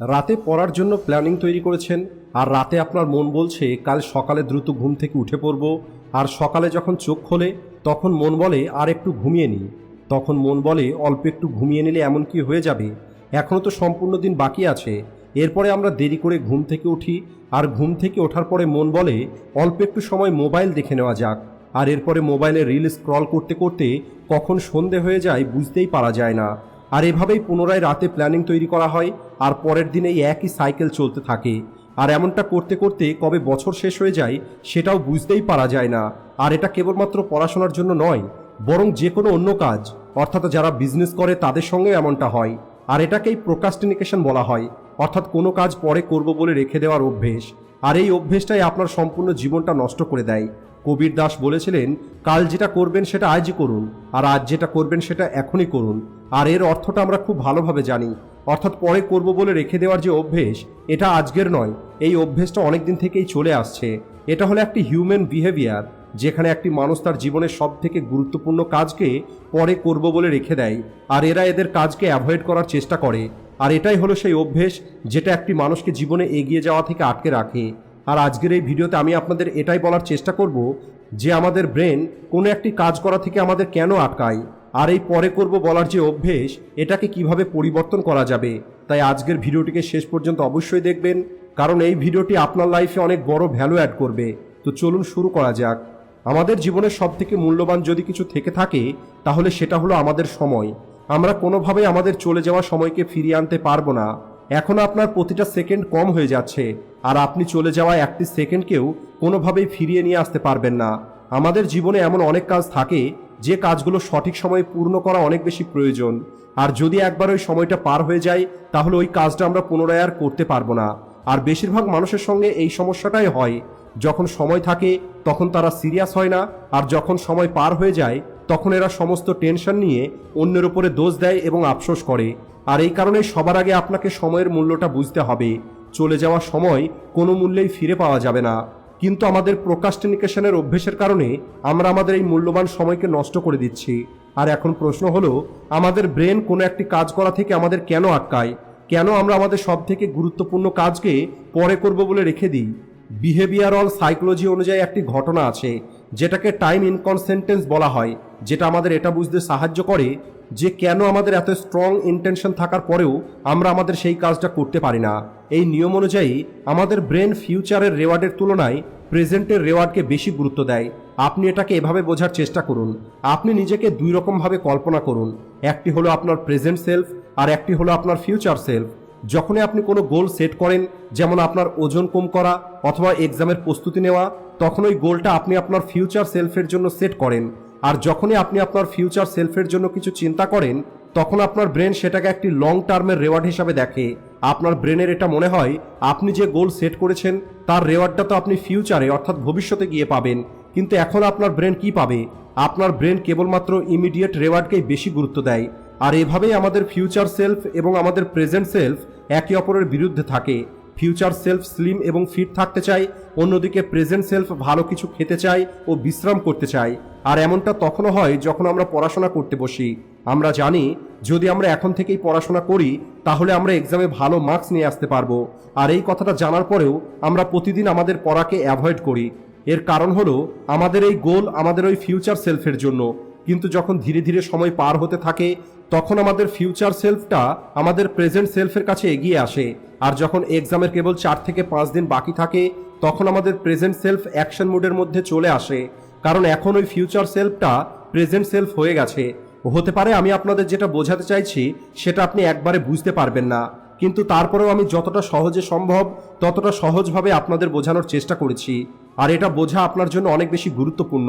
রাতে পড়ার জন্য প্ল্যানিং তৈরি করেছেন। আর রাতে আপনার মন বলছে, কাল সকালে দ্রুত ঘুম থেকে উঠে পড়ব। আর সকালে যখন চোখ খোলে, তখন মন বলে, আর একটু ঘুমিয়ে নিই তখন মন বলে, অল্প একটু ঘুমিয়ে নিলে এমন কি হয়ে যাবে? এখনও তো সম্পূর্ণ দিন বাকি আছে। এরপরে আমরা দেরি করে ঘুম থেকে উঠি। আর ঘুম থেকে ওঠার পরে মন বলে, অল্প একটু সময় মোবাইল দেখে নেওয়া যাক। আর এরপরে মোবাইলে রিল স্ক্রল করতে করতে, কখন সন্ধে হয়ে যায় বুঝতেই পারা যায় না। আর এভাবেই পুনরায় রাতে প্ল্যানিং তৈরি করা হয়, আর পরের দিনে এই একই সাইকেল চলতে থাকে। আর এমনটা করতে করতে কবে বছর শেষ হয়ে যায়, সেটাও বুঝতেই পারা যায় না। আর এটা কেবলমাত্র পড়াশোনার জন্য নয়, বরং যে কোনো অন্য কাজ, অর্থাৎ যারা বিজনেস করে তাদের সঙ্গে এমনটা হয়। আর এটাকেই প্রোকাস্টিনিকেশন বলা হয়, অর্থাৎ কোনো কাজ পরে করব বলে রেখে দেওয়ার অভ্যেস। আর এই অভ্যেসটাই আপনার সম্পূর্ণ জীবনটা নষ্ট করে দেয়। কবির দাস বলেছিলেন, কাল যেটা করবেন সেটা আজই করুন, আর আজ যেটা করবেন সেটা এখনই করুন। আর এর অর্থটা আমরা খুব ভালোভাবে জানি। অর্থাৎ পরে করব বলে রেখে দেওয়ার যে অভ্যেস, এটা আজকের নয়, এই অভ্যেসটা অনেক দিন থেকেই চলে আসছে। এটা হলো একটি হিউম্যান বিহেভিয়ার, যেখানে একটি মানুষ তার জীবনের সব থেকে গুরুত্বপূর্ণ কাজকে পরে করব বলে রেখে দেয়, আর এরা এদের কাজকে অ্যাভয়েড করার চেষ্টা করে। আর এটাই হলো সেই অভ্যেস, যেটা একটি মানুষকে জীবনে এগিয়ে যাওয়া থেকে আটকে রাখে। আর আজকের এই ভিডিওতে আমি আপনাদের এটাই বলার চেষ্টা করব যে আমাদের ব্রেন কোনো একটি কাজ করা থেকে আমাদের কেন আটকায়, আর এই পরে করব বলার যে অভ্যেস, এটাকে কীভাবে পরিবর্তন করা যাবে। তাই আজকের ভিডিওটিকে শেষ পর্যন্ত অবশ্যই দেখবেন, কারণ এই ভিডিওটি আপনার লাইফে অনেক বড় ভ্যালু অ্যাড করবে। তো চলুন শুরু করা যাক। আমাদের জীবনের সব থেকে মূল্যবান যদি কিছু থেকে থাকে, তাহলে সেটা হলো আমাদের সময়। আমরা কোনোভাবেই আমাদের চলে যাওয়া সময়কে ফিরিয়ে আনতে পারব না। এখন আপনার প্রতিটা সেকেন্ড কম হয়ে যাচ্ছে। আর আপনি চলে যাওয়া একটি সেকেন্ডকেও কোনোভাবেই ফিরিয়ে নিয়ে আসতে পারবেন না। আমাদের জীবনে এমন অনেক কাজ থাকে, যে কাজগুলো সঠিক সময়ে পূর্ণ করা অনেক বেশি প্রয়োজন। আর যদি একবার ওই সময়টা পার হয়ে যায়, তাহলে ওই কাজটা আমরা পুনরায় আর করতে পারব না। আর বেশিরভাগ মানুষের সঙ্গে এই সমস্যাটাই হয়। যখন সময় থাকে, তখন তারা সিরিয়াস হয় না, আর যখন সময় পার হয়ে যায়, তখন এরা সমস্ত টেনশন নিয়ে অন্যের উপরে দোষ দেয় এবং আফসোস করে। আর এই কারণে সবার আগে আপনাকে সময়ের মূল্যটা বুঝতে হবে। চলে যাওয়া সময় কোনো মূল্যেই ফিরে পাওয়া যাবে না। কিন্তু আমাদের প্রোকাস্টিনিকেশনের অভ্যেসের কারণে আমরা আমাদের এই মূল্যবান সময়কে নষ্ট করে দিচ্ছি। আর এখন প্রশ্ন হলো, আমাদের ব্রেন কোনো একটি কাজ করা থেকে আমাদের কেন আটকায়? কেন আমরা আমাদের সব থেকে গুরুত্বপূর্ণ কাজকে পরে করব বলে রেখে দিই? বিহেভিয়ারাল সাইকোলজি অনুযায়ী একটি ঘটনা আছে, যেটাকে টাইম ইনকনসেন্টেন্স বলা হয়, যেটা আমাদের এটা বুঝতে সাহায্য করে যে কেন আমাদের এত স্ট্রং ইন্টেনশন থাকার পরেও আমরা আমাদের সেই কাজটা করতে পারি না। এই নিয়ম অনুযায়ী আমাদের ব্রেন ফিউচারের রেওয়ার্ডের তুলনায় প্রেজেন্টের রেওয়ার্ডকে বেশি গুরুত্ব দেয়। আপনি এটাকে এভাবে বোঝার চেষ্টা করুন। আপনি নিজেকে দুই রকমভাবে কল্পনা করুন। একটি হলো আপনার প্রেজেন্ট সেলফ আর একটি হলো আপনার ফিউচার সেলফ যখনই আপনি কোনো গোল সেট করেন, যেমন আপনার ওজন কম করা অথবা এক্সামের প্রস্তুতি নেওয়া, তখন ওই গোলটা আপনি আপনার ফিউচার সেলফের জন্য সেট করেন। আর যখনই আপনি আপনার ফিউচার সেলফের জন্য কিছু চিন্তা করেন, তখন আপনার ব্রেন সেটাকে একটি লং টার্মের রেওয়ার্ড হিসাবে দেখে। আপনার ব্রেনের এটা মনে হয়, আপনি যে গোল সেট করেছেন, তার রেওয়ার্ডটা তো আপনি ফিউচারে অর্থাৎ ভবিষ্যতে গিয়ে পাবেন। কিন্তু এখন আপনার ব্রেন কি পাবে? আপনার ব্রেন কেবলমাত্র ইমিডিয়েট রেওয়ার্ডকেই বেশি গুরুত্ব দেয়। আর এভাবেই আমাদের ফিউচার সেলফ এবং আমাদের প্রেজেন্ট সেলফ একে অপরের বিরুদ্ধে থাকে। ফিউচার সেলফ স্লিম এবং ফিট থাকতে চাই, অন্যদিকে প্রেজেন্ট সেলফ ভালো কিছু খেতে চাই ও বিশ্রাম করতে চাই। আর এমনটা তখনও হয় যখন আমরা পড়াশোনা করতে বসি। আমরা জানি, যদি আমরা এখন থেকেই পড়াশোনা করি, তাহলে আমরা এক্সামে ভালো মার্কস নিয়ে আসতে পারব। আর এই কথাটা জানার পরেও আমরা প্রতিদিন আমাদের পড়াকে অ্যাভয়েড করি। এর কারণ হলো, আমাদের এই গোল আমাদের ওই ফিউচার সেলফের জন্য। কিন্তু যখন ধীরে ধীরে সময় পার হতে থাকে, তখন আমাদের ফিউচার সেলফটা আমাদের প্রেজেন্ট সেলফের কাছে এগিয়ে আসে। আর যখন এক্সামের কেবল চার থেকে পাঁচ দিন বাকি থাকে, তখন আমাদের প্রেজেন্ট সেলফ অ্যাকশন মোডের মধ্যে চলে আসে। কারণ এখন ওই ফিউচার সেলফটা প্রেজেন্ট সেলফ হয়ে গেছে। হতে পারে আমি আপনাদের যেটা বোঝাতে চাইছি, সেটা আপনি একবারে বুঝতে পারবেন না। কিন্তু তারপরেও আমি যতটা সহজে সম্ভব, ততটা সহজভাবে আপনাদের বোঝানোর চেষ্টা করেছি। আর এটা বোঝা আপনার জন্য অনেক বেশি গুরুত্বপূর্ণ,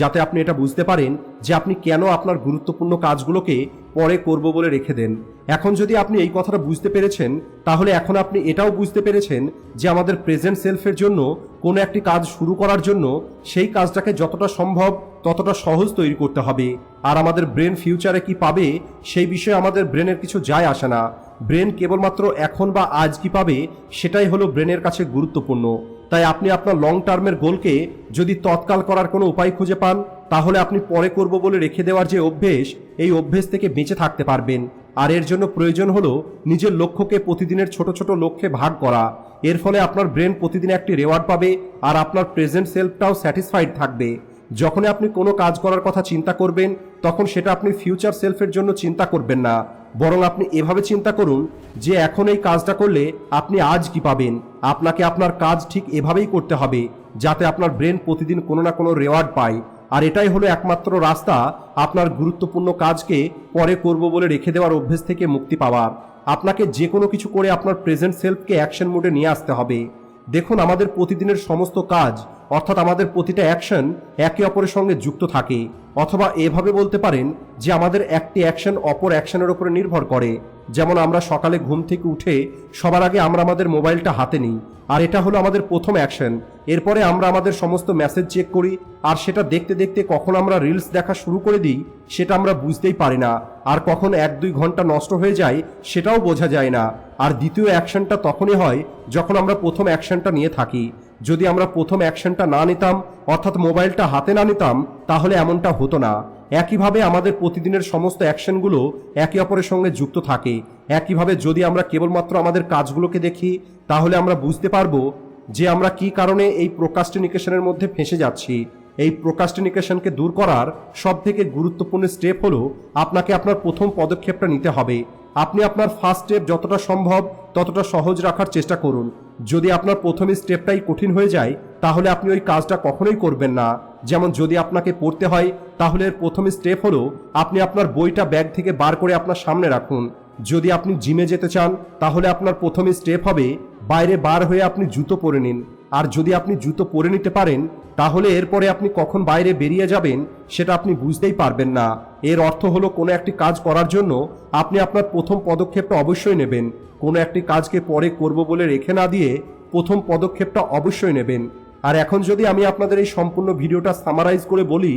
যাতে আপনি এটা বুঝতে পারেন যে আপনি কেন আপনার গুরুত্বপূর্ণ কাজগুলোকে পরে করব বলে রেখে দেন। এখন যদি আপনি এই কথাটা বুঝতে পেরেছেন, তাহলে এখন আপনি এটাও বুঝতে পেরেছেন যে আমাদের প্রেজেন্ট সেলফের জন্য কোনো একটি কাজ শুরু করার জন্য সেই কাজটাকে যতটা সম্ভব, ততটা সহজ তৈরি করতে হবে। আর আমাদের ব্রেন ফিউচারে কি পাবে, সেই বিষয়ে আমাদের ব্রেনের কিছু যায় আসে না। ব্রেন কেবলমাত্র এখন বা আজ কি পাবে, সেটাই হলো ব্রেনের কাছে গুরুত্বপূর্ণ। তাই আপনি আপনার লং টার্মের গোলকে যদি তৎকাল করার কোনো উপায় খুঁজে পান, তাহলে আপনি পরে করব বলে রেখে দেওয়ার যে অভ্যেস, এই অভ্যেস থেকে বেঁচে থাকতে পারবেন। আর এর জন্য প্রয়োজন হলো নিজের লক্ষ্যকে প্রতিদিনের ছোট ছোট লক্ষ্যে ভাগ করা। এর ফলে আপনার ব্রেন প্রতিদিন একটি রেওয়ার্ড পাবে আর আপনার প্রেজেন্ট সেলফটাও স্যাটিসফাইড থাকবে। যখনই আপনি কোনো কাজ করার কথা চিন্তা করবেন, তখন সেটা আপনি ফিউচার সেলফের জন্য চিন্তা করবেন না। বরং আপনি এভাবে চিন্তা করুন যে এখন এই কাজটা করলে আপনি আজ কি পাবেন। আপনাকে আপনার কাজ ঠিক এভাবেই করতে হবে যাতে আপনার ব্রেন প্রতিদিন কোনো না কোনো রেওয়ার্ড পায়। আর এটাই হলো একমাত্র রাস্তা আপনার গুরুত্বপূর্ণ কাজকে পরে করব বলে রেখে দেওয়ার অভ্যেস থেকে মুক্তি পাওয়ার আপনাকে যে কোনো কিছু করে আপনার প্রেজেন্ট সেলফকে অ্যাকশন মোডে নিয়ে আসতে হবে। দেখুন, আমাদের প্রতিদিনের সমস্ত কাজ, অর্থাৎ আমাদের প্রতিটা অ্যাকশন একে অপরের সঙ্গে যুক্ত থাকে। অথবা এভাবে বলতে পারেন যে আমাদের একটি অ্যাকশন অপর অ্যাকশনের উপরে নির্ভর করে। যেমন আমরা সকালে ঘুম থেকে উঠে সবার আগে আমরা আমাদের মোবাইলটা হাতে নিই, আর এটা হলো আমাদের প্রথম অ্যাকশন এরপরে আমরা আমাদের সমস্ত মেসেজ চেক করি, আর সেটা দেখতে দেখতে কখন আমরা রিলস দেখা শুরু করে দিই, সেটা আমরা বুঝতেই পারি না। আর কখন এক দুই ঘণ্টা নষ্ট হয়ে যায় সেটাও বোঝা যায় না। আর দ্বিতীয় অ্যাকশনটা তখনই হয় যখন আমরা প্রথম অ্যাকশনটা নিয়ে থাকি। যদি আমরা প্রথম অ্যাকশনটা না নিতাম, অর্থাৎ মোবাইলটা হাতে না নিতাম, তাহলে এমনটা হতো না। একইভাবে আমাদের প্রতিদিনের সমস্ত অ্যাকশনগুলো একে অপরের সঙ্গে যুক্ত থাকে। একইভাবে যদি আমরা কেবলমাত্র আমাদের কাজগুলোকে দেখি, তাহলে আমরা বুঝতে পারব যে আমরা কি কারণে এই প্রোকাস্টিনিকেশনের মধ্যে ফেঁসে যাচ্ছি। এই প্রোকাস্টিনিকেশনকে দূর করার সব থেকে গুরুত্বপূর্ণ স্টেপ হলো আপনাকে আপনার প্রথম পদক্ষেপটা নিতে হবে। আপনি আপনার ফার্স্ট স্টেপ যতটা সম্ভব ততটা সহজ রাখার চেষ্টা করুন। যদি আপনার প্রথম স্টেপটাই কঠিন হয়ে যায়, তাহলে আপনি ওই কাজটা কখনোই করবেন না। যেমন যদি আপনাকে পড়তে হয়, তাহলে এর প্রথম স্টেপ হলো আপনি আপনার বইটা ব্যাগ থেকে বার করে আপনার সামনে রাখুন। যদি আপনি জিমে যেতে চান, তাহলে আপনার প্রথম স্টেপ হবে বাইরে বার হয়ে আপনি জুতো পরে নিন। আর যদি আপনি জুতো পরে নিতে পারেন তাহলে এরপরে আপনি কখন বাইরে বেরিয়ে যাবেন সেটা আপনি বুঝতেই পারবেন না। এর অর্থ হলো কোনো একটি কাজ করার জন্য আপনি আপনার প্রথম পদক্ষেপটা অবশ্যই নেবেন। কোনো একটি কাজকে পরে করব বলে রেখে না দিয়ে প্রথম পদক্ষেপটা অবশ্যই নেবেন। আর এখন যদি আমি আপনাদের এই সম্পূর্ণ ভিডিওটা সামারাইজ করে বলি,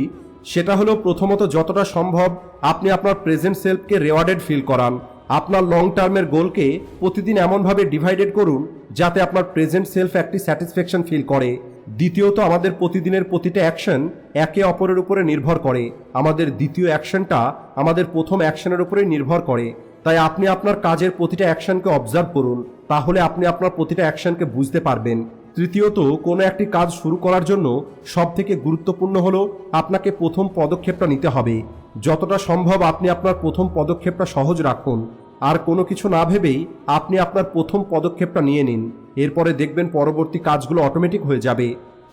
সেটা হলো প্রথমত যতটা সম্ভব আপনি আপনার প্রেজেন্ট সেলফকে রেওয়ার্ডেড ফিল করান। আপনার লং টার্মের গোলকে প্রতিদিন এমনভাবে ডিভাইডেড করুন, যাতে আপনার প্রেজেন্ট সেলফ একটি স্যাটিসফ্যাকশন ফিল করে। দ্বিতীয়ত আমাদের প্রতিদিনের প্রতিটা অ্যাকশন একে অপরের উপরে নির্ভর করে। আমাদের দ্বিতীয় অ্যাকশনটা আমাদের প্রথম অ্যাকশনের উপরে নির্ভর করে। তাই আপনি আপনার কাজের প্রতিটা অ্যাকশনকে অবজার্ভ করুন, তাহলে আপনি আপনার প্রতিটা অ্যাকশনকে বুঝতে পারবেন। তৃতীয়ত, কোনো একটি কাজ শুরু করার জন্য সব থেকে গুরুত্বপূর্ণ হলো আপনাকে প্রথম পদক্ষেপটা নিতে হবে। যতটা সম্ভব আপনি আপনার প্রথম পদক্ষেপটা সহজ রাখুন। আর কোনো কিছু না ভেবেই আপনি আপনার প্রথম পদক্ষেপটা নিয়ে নিন। এরপরে দেখবেন পরবর্তী কাজগুলো অটোমেটিক হয়ে যাবে।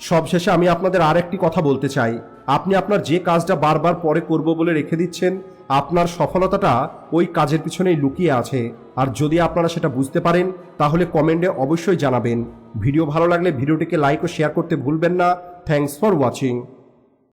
সবশেষে আমি আপনাদের আর একটি কথা বলতে চাই। আপনি আপনার যে কাজটা বারবার পরে করব বলে রেখে দিচ্ছেন, আপনার সফলতাটা ওই কাজের পিছনেই লুকিয়ে আছে। আর যদি আপনারা সেটা বুঝতে পারেন, তাহলে কমেন্টে অবশ্যই জানাবেন। ভিডিও ভালো লাগলে ভিডিওটিকে লাইক ও শেয়ার করতে ভুলবেন না। Thanks for watching